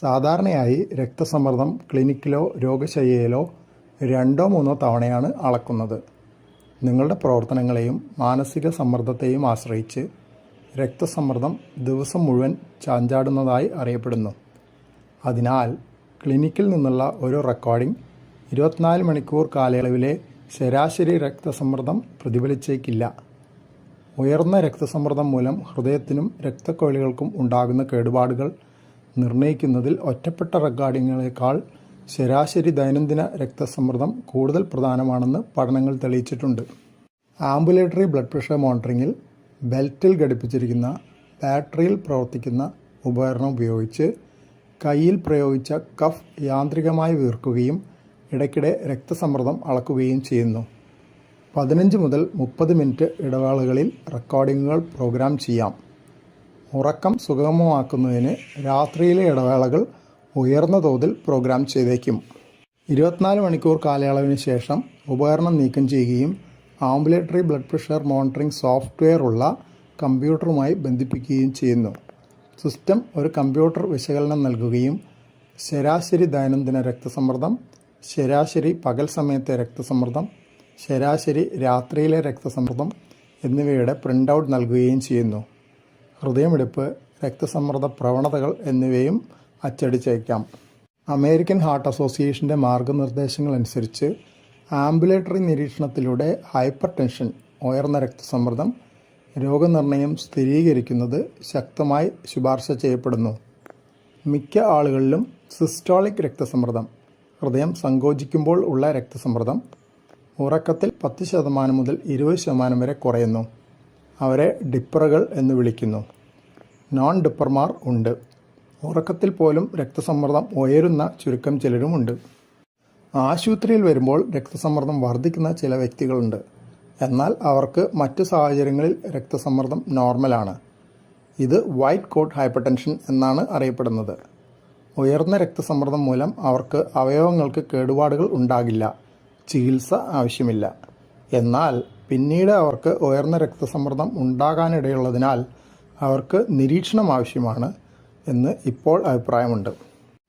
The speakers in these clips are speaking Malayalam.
സാധാരണയായി രക്തസമ്മർദ്ദം ക്ലിനിക്കിലോ രോഗശയ്യയിലോ രണ്ടോ മൂന്നോ തവണയാണ് അളക്കുന്നത്. നിങ്ങളുടെ പ്രവർത്തനങ്ങളെയും മാനസിക സമ്മർദ്ദത്തെയും ആശ്രയിച്ച് രക്തസമ്മർദ്ദം ദിവസം മുഴുവൻ ചാഞ്ചാടുന്നതായി അറിയപ്പെടുന്നു. അതിനാൽ ക്ലിനിക്കിൽ നിന്നുള്ള ഒരു റെക്കോർഡിംഗ് ഇരുപത്തിനാല് മണിക്കൂർ കാലയളവിലെ ശരാശരി രക്തസമ്മർദ്ദം പ്രതിഫലിച്ചേക്കില്ല. ഉയർന്ന രക്തസമ്മർദ്ദം മൂലം ഹൃദയത്തിനും രക്തക്കൊഴലുകൾക്കും ഉണ്ടാകുന്ന കേടുപാടുകൾ നിർണയിക്കുന്നതിൽ ഒറ്റപ്പെട്ട റെക്കോർഡിങ്ങുകളേക്കാൾ ശരാശരി ദൈനംദിന രക്തസമ്മർദ്ദം കൂടുതൽ പ്രധാനമാണെന്ന് പഠനങ്ങൾ തെളിയിച്ചിട്ടുണ്ട്. ആംബുലേറ്ററി ബ്ലഡ് പ്രഷർ മോണിറ്ററിങ്ങിൽ ബെൽറ്റിൽ ഘടിപ്പിച്ചിരിക്കുന്ന ബാറ്ററിയിൽ പ്രവർത്തിക്കുന്ന ഉപകരണം ഉപയോഗിച്ച് കയ്യിൽ പ്രയോഗിച്ച കഫ് യാന്ത്രികമായി വീർക്കുകയും ഇടയ്ക്കിടെ രക്തസമ്മർദ്ദം അളക്കുകയും ചെയ്യുന്നു. പതിനഞ്ച് മുതൽ മുപ്പത് മിനിറ്റ് ഇടവേളകളിൽ റെക്കോർഡിങ്ങുകൾ പ്രോഗ്രാം ചെയ്യാം. ഉറക്കം സുഗമമാക്കുന്നതിന് രാത്രിയിലെ ഇടവേളകൾ ഉയർന്ന തോതിൽ പ്രോഗ്രാം ചെയ്തേക്കും. ഇരുപത്തിനാല് മണിക്കൂർ കാലയളവിന് ശേഷം ഉപകരണം നീക്കം ചെയ്യുകയും ambulatory blood pressure monitoring software ഉള്ള കമ്പ്യൂട്ടറുമായി ബന്ധിപ്പിക്കുകയും ചെയ്യുന്നു. സിസ്റ്റം ഒരു കമ്പ്യൂട്ടർ വിശകലനം നൽകുകയും ശരാശരി ദൈനംദിന രക്തസമ്മർദ്ദം ശരാശരി പകൽ സമയത്തെ രക്തസമ്മർദ്ദം ശരാശരി രാത്രിയിലെ രക്തസമ്മർദ്ദം എന്നിവയുടെ പ്രിന്റ് ഔട്ട് നൽകുകയും ചെയ്യുന്നു. ഹൃദയമിടിപ്പ് രക്തസമ്മർദ്ദ പ്രവണതകൾ എന്നിവയും അച്ചടിച്ചേക്കാം. അമേരിക്കൻ ഹാർട്ട് അസോസിയേഷന്റെ മാർഗനിർദ്ദേശങ്ങൾ അനുസരിച്ച് ആംബുലേറ്ററി നിരീക്ഷണത്തിലൂടെ ഹൈപ്പർ ടെൻഷൻ ഉയർന്ന രക്തസമ്മർദ്ദം രോഗനിർണയം സ്ഥിരീകരിക്കുന്നത് ശക്തമായി ശുപാർശ ചെയ്യപ്പെടുന്നു. മിക്ക ആളുകളിലും സിസ്റ്റോളിക് രക്തസമ്മർദ്ദം ഹൃദയം സങ്കോചിക്കുമ്പോൾ ഉള്ള രക്തസമ്മർദ്ദം ഉറക്കത്തിൽ പത്ത് ശതമാനം മുതൽ ഇരുപത് ശതമാനം വരെ കുറയുന്നു. അവരെ ഡിപ്പറുകൾ എന്ന് വിളിക്കുന്നു. നോൺ ഡിപ്പർമാർ ഉണ്ട്. ഉറക്കത്തിൽ പോലും രക്തസമ്മർദ്ദം ഉയരുന്ന ചുരുക്കം ചിലരുമുണ്ട്. ആശുപത്രിയിൽ വരുമ്പോൾ രക്തസമ്മർദ്ദം വർദ്ധിക്കുന്ന ചില വ്യക്തികളുണ്ട്. എന്നാൽ അവർക്ക് മറ്റു സാഹചര്യങ്ങളിൽ രക്തസമ്മർദ്ദം നോർമലാണ് ഇത് വൈറ്റ് കോട്ട് ഹൈപ്പർടെൻഷൻ എന്നാണ് അറിയപ്പെടുന്നത്. ഉയർന്ന രക്തസമ്മർദ്ദം മൂലം അവർക്ക് അവയവങ്ങൾക്ക് കേടുപാടുകൾ ഉണ്ടാകില്ല. ചികിത്സ ആവശ്യമില്ല. എന്നാൽ പിന്നീട് അവർക്ക് ഉയർന്ന രക്തസമ്മർദ്ദം ഉണ്ടാകാനിടയുള്ളതിനാൽ അവർക്ക് നിരീക്ഷണം ആവശ്യമാണ് എന്ന് ഇപ്പോൾ അഭിപ്രായമുണ്ട്.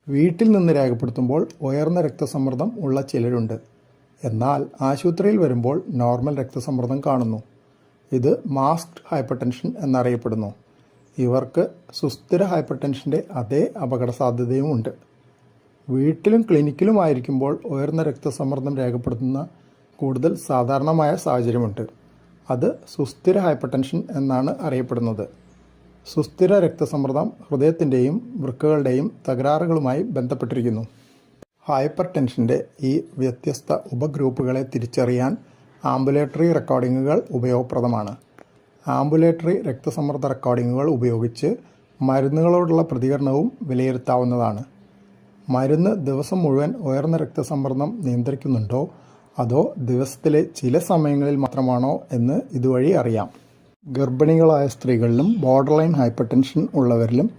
വീട്ടിൽ നിന്ന് രേഖപ്പെടുത്തുമ്പോൾ ഉയർന്ന രക്തസമ്മർദ്ദം ഉള്ള ചിലരുണ്ട്. എന്നാൽ ആശുപത്രിയിൽ വരുമ്പോൾ നോർമൽ രക്തസമ്മർദ്ദം കാണുന്നു. ഇത് മാസ്ക്ഡ് ഹൈപ്പർടെൻഷൻ എന്നറിയപ്പെടുന്നു. ഇവർക്ക് സുസ്ഥിര ഹൈപ്പർടെൻഷന്റെ അതേ അപകട സാധ്യതയുമുണ്ട് വീട്ടിലും ക്ലിനിക്കിലുമായിരിക്കുമ്പോൾ ഉയർന്ന രക്തസമ്മർദ്ദം രേഖപ്പെടുത്തുന്ന കൂടുതൽ സാധാരണമായ സാഹചര്യമുണ്ട്. അത് സുസ്ഥിര ഹൈപ്പർടെൻഷൻ എന്നാണ് അറിയപ്പെടുന്നത്. സുസ്ഥിര രക്തസമ്മർദ്ദം ഹൃദയത്തിന്റെയും വൃക്കകളുടെയും തകരാറുകളുമായി ബന്ധപ്പെട്ടിരിക്കുന്നു. ഹൈപ്പർ ടെൻഷന്റെ ഈ വ്യത്യസ്ത ഉപഗ്രൂപ്പുകളെ തിരിച്ചറിയാൻ ആംബുലേറ്ററി റെക്കോർഡിങ്ങുകൾ ഉപയോഗപ്രദമാണ്. ആംബുലേറ്ററി രക്തസമ്മർദ്ദ റെക്കോർഡിങ്ങുകൾ ഉപയോഗിച്ച് മരുന്നുകളോടുള്ള പ്രതികരണവും വിലയിരുത്താവുന്നതാണ്. മരുന്ന് ദിവസം മുഴുവൻ ഉയർന്ന രക്തസമ്മർദ്ദം നിയന്ത്രിക്കുന്നുണ്ടോ അതോ ദിവസത്തിലെ ചില സമയങ്ങളിൽ മാത്രമാണോ എന്ന് ഇതുവഴി അറിയാം. ഗർഭിണികളായ സ്ത്രീകളിലും ബോർഡർ ലൈൻ ഹൈപ്പർടെൻഷൻ ഉള്ളവരിലും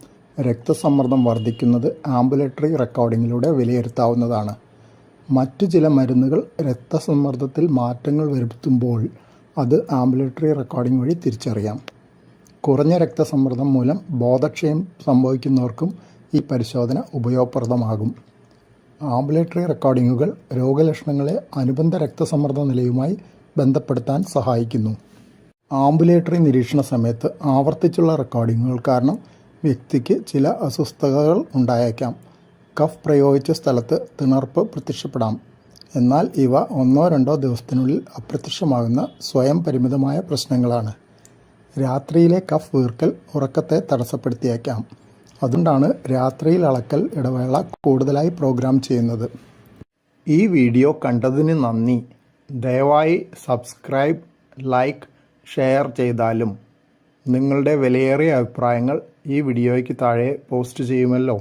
രക്തസമ്മർദ്ദം വർദ്ധിക്കുന്നത് ആംബുലേറ്ററി റെക്കോർഡിങ്ങിലൂടെ വിലയിരുത്താവുന്നതാണ്. മറ്റു ചില മരുന്നുകൾ രക്തസമ്മർദ്ദത്തിൽ മാറ്റങ്ങൾ വരുത്തുമ്പോൾ അത് ആംബുലേറ്ററി റെക്കോർഡിംഗ് വഴി തിരിച്ചറിയാം. കുറഞ്ഞ രക്തസമ്മർദ്ദം മൂലം ബോധക്ഷയം സംഭവിക്കുന്നവർക്കും ഈ പരിശോധന ഉപയോഗപ്രദമാകും. ആംബുലേറ്ററി റെക്കോർഡിങ്ങുകൾ രോഗലക്ഷണങ്ങളെ അനുബന്ധ രക്തസമ്മർദ്ദ നിലയുമായി ബന്ധപ്പെടുത്താൻ സഹായിക്കുന്നു. ആംബുലേറ്ററി നിരീക്ഷണ സമയത്ത് ആവർത്തിച്ചുള്ള റെക്കോർഡിങ്ങുകൾ കാരണം വ്യക്തിക്ക് ചില അസ്വസ്ഥതകൾ ഉണ്ടായേക്കാം. കഫ് പ്രയോഗിച്ച സ്ഥലത്ത് തിണർപ്പ് പ്രത്യക്ഷപ്പെടാം. എന്നാൽ ഇവ ഒന്നോ രണ്ടോ ദിവസത്തിനുള്ളിൽ അപ്രത്യക്ഷമാകുന്ന സ്വയം പരിമിതമായ പ്രശ്നങ്ങളാണ്. രാത്രിയിലെ കഫ് വീർക്കൽ ഉറക്കത്തെ തടസ്സപ്പെടുത്തിയേക്കാം. അതുകൊണ്ടാണ് രാത്രിയിൽ അളക്കൽ ഇടവേള കൂടുതലായി പ്രോഗ്രാം ചെയ്യുന്നത്. ഈ വീഡിയോ കണ്ടതിന് നന്ദി. ദയവായി സബ്സ്ക്രൈബ് ലൈക്ക് ഷെയർ ചെയ്താലും നിങ്ങളുടെ വിലയേറിയ അഭിപ്രായങ്ങൾ ഈ വീഡിയോയ്ക്ക് താഴെ പോസ്റ്റ് ചെയ്യുമല്ലോ.